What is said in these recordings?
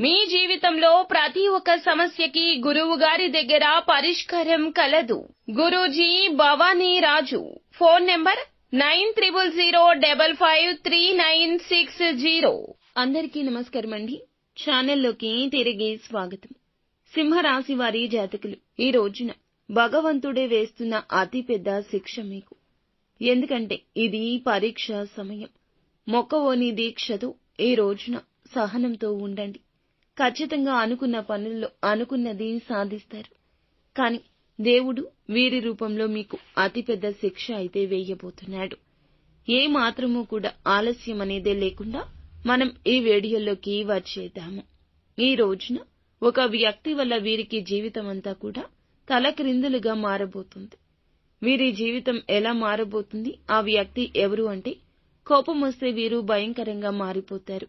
మీ జీవితంలో ప్రతి ఒక్క సమస్యకి గురువు గారి దగ్గర పరిష్కారం కలదు. Guruji Bhavani Raju. Phone number nine triple zero double five three nine six zero. అందరికీ నమస్కారం అండి. ఛానల్లోకి తిరిగి స్వాగతం. సింహరాశి వారి జాతకులు ఈ రోజున భగవంతుడే వేస్తున్న అతిపెద్ద శిక్ష మీకు. ఎందుకంటే ఇది పరీక్ష సమయం. మొక్కవోని దీక్షతో ఈ రోజున సహనంతో ఉండండి. ఖచ్చితంగా అనుకున్న పనుల్లో అనుకున్నది సాధిస్తారు. కాని దేవుడు వీరి రూపంలో మీకు అతిపెద్ద శిక్ష అయితే వేయబోతున్నాడు. ఏ మాత్రము కూడా ఆలస్యం అనేదే లేకుండా మనం ఈ వీడియోలోకి వచ్చేద్దాము. ఈ రోజున ఒక వ్యక్తి వల్ల వీరికి జీవితం అంతా కూడా తలక్రిందులుగా మారబోతుంది. వీరి జీవితం ఎలా మారబోతుంది? ఆ వ్యక్తి ఎవరు అంటే కోపం వస్తే వీరు భయంకరంగా మారిపోతారు.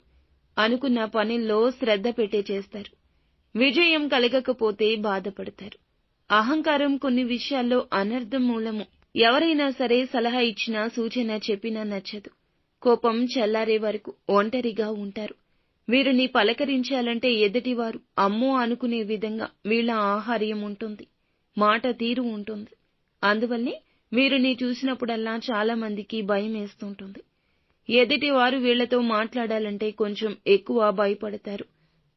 అనుకున్న పనుల్లో శ్రద్ధ పెట్టే చేస్తారు. విజయం కలగకపోతే బాధపడతారు. అహంకారం కొన్ని విషయాల్లో అనర్థం మూలము. ఎవరైనా సరే సలహా ఇచ్చినా సూచన చెప్పినా నచ్చదు. కోపం చల్లారే వరకు ఒంటరిగా ఉంటారు. వీరిని పలకరించాలంటే ఎదుటివారు అమ్మో అనుకునే విధంగా వీళ్ళ ఆహార్యం ఉంటుంది. మాట తీరు ఉంటుంది. అందువల్లే వీరిని చూసినప్పుడల్లా చాలా మందికి భయం వేస్తుంటుంది ఎదుటివారు వీళ్ళతో మాట్లాడాలంటే కొంచెం ఎక్కువ భయపడతారు.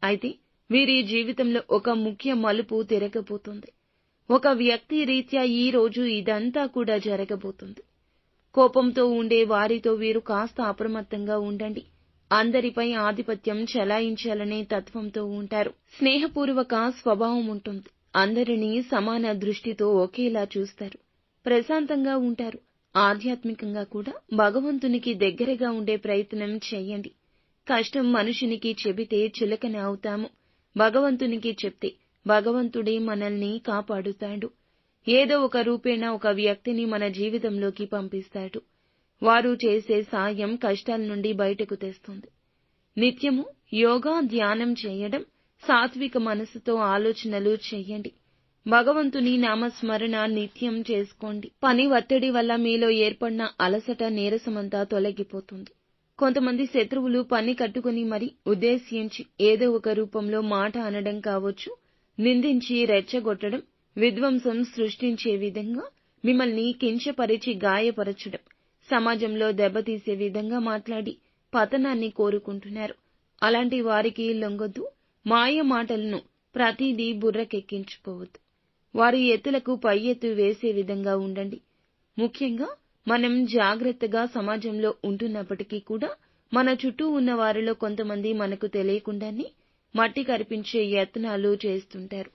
అయితే వీరి జీవితంలో ఒక ముఖ్య మలుపు తిరగబోతుంది. ఒక వ్యక్తి రీత్యా ఈ రోజు ఇదంతా కూడా జరగబోతుంది. కోపంతో ఉండే వారితో వీరు కాస్త అప్రమత్తంగా ఉండండి. అందరిపై ఆధిపత్యం చెలాయించాలనే తత్వంతో ఉంటారు. స్నేహపూర్వక స్వభావం ఉంటుంది. అందరినీ సమాన దృష్టితో ఒకేలా చూస్తారు. ప్రశాంతంగా ఉంటారు. ఆధ్యాత్మికంగా కూడా భగవంతునికి దగ్గరగా ఉండే ప్రయత్నం చేయండి. కష్టం మనుషునికి చెబితే చులకన అవుతాము. భగవంతునికి చెప్తే భగవంతుడే మనల్ని కాపాడుతాడు. ఏదో ఒక రూపేణ ఒక వ్యక్తిని మన జీవితంలోకి పంపిస్తాడు. వారు చేసే సాయం కష్టాల నుండి బయటకు తెస్తుంది. నిత్యము యోగా ధ్యానం చేయడం సాత్విక మనసుతో ఆలోచనలు చేయండి. భగవంతుని నామస్మరణ నిత్యం చేసుకోండి. పని ఒత్తిడి వల్ల మీలో ఏర్పడిన అలసట నీరసమంతా తొలగిపోతుంది. కొంతమంది శత్రువులు పని కట్టుకుని మరి ఉద్దేశించి ఏదో ఒక రూపంలో మాట అనడం కావచ్చు నిందించి రెచ్చగొట్టడం విధ్వంసం సృష్టించే విధంగా మిమ్మల్ని కించపరిచి గాయపరచడం సమాజంలో దెబ్బతీసే విధంగా మాట్లాడి పతనాన్ని కోరుకుంటున్నారు. అలాంటి వారికి లొంగొద్దు. మాయ మాటలను ప్రతిదీ బుర్రకెక్కించుకోవద్దు. వారి ఎత్తులకు పై ఎత్తు వేసే విధంగా ఉండండి. ముఖ్యంగా మనం జాగ్రత్తగా సమాజంలో ఉంటున్నప్పటికీ కూడా మన చుట్టూ ఉన్న వారిలో కొంతమంది మనకు తెలియకుండానే మట్టి కరిపించే యత్నాలు చేస్తుంటారు.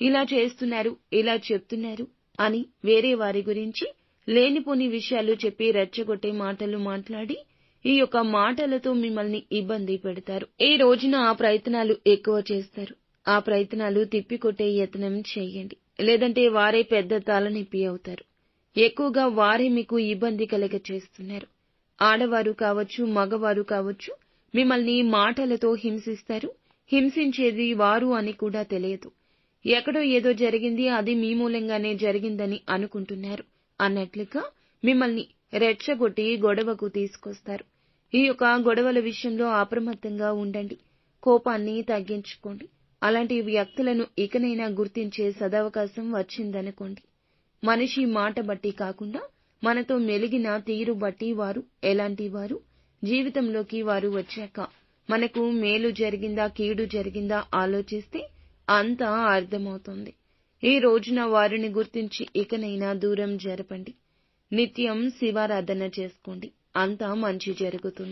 ఇలా చేస్తున్నారు ఇలా చెప్తున్నారు అని వేరే వారి గురించి లేనిపోని విషయాలు చెప్పి రెచ్చగొట్టే మాటలు మాట్లాడి ఈ యొక్క మాటలతో మిమ్మల్ని ఇబ్బంది పెడతారు. ఈ రోజున ఆ ప్రయత్నాలు ఎక్కువ చేస్తారు? ఆ ప్రయత్నాలు తిప్పికొట్టే యత్నం చేయండి. లేదంటే వారే పెద్ద తలనొప్పి అవుతారు. ఎక్కువగా వారే మీకు ఇబ్బంది కలగ చేస్తున్నారు. ఆడవారు కావచ్చు మగవారు కావచ్చు మిమ్మల్ని మాటలతో హింసిస్తారు. హింసించేది వారు అని కూడా తెలియదు. ఎక్కడో ఏదో జరిగింది అది మీ మూలంగానే జరిగిందని అనుకుంటున్నారు. అన్నట్లుగా మిమ్మల్ని రెచ్చగొట్టి గొడవకు తీసుకొస్తారు. ఈ యొక్క గొడవల విషయంలో అప్రమత్తంగా ఉండండి. కోపాన్ని తగ్గించుకోండి. అలాంటి వ్యక్తులను ఇకనైనా గుర్తించే సదవకాశం వచ్చిందనుకోండి. మనిషి మాట బట్టి కాకుండా మనతో మెలిగిన తీరు బట్టి వారు ఎలాంటి వారు? జీవితంలోకి వారు వచ్చాక మనకు మేలు జరిగిందా కీడు జరిగిందా ఆలోచిస్తే అంతా అర్థమవుతుంది. ఈ రోజున వారిని గుర్తించి ఇకనైనా దూరం జరపండి. నిత్యం శివారాధన చేసుకోండి. అంతా మంచి జరుగుతుంది.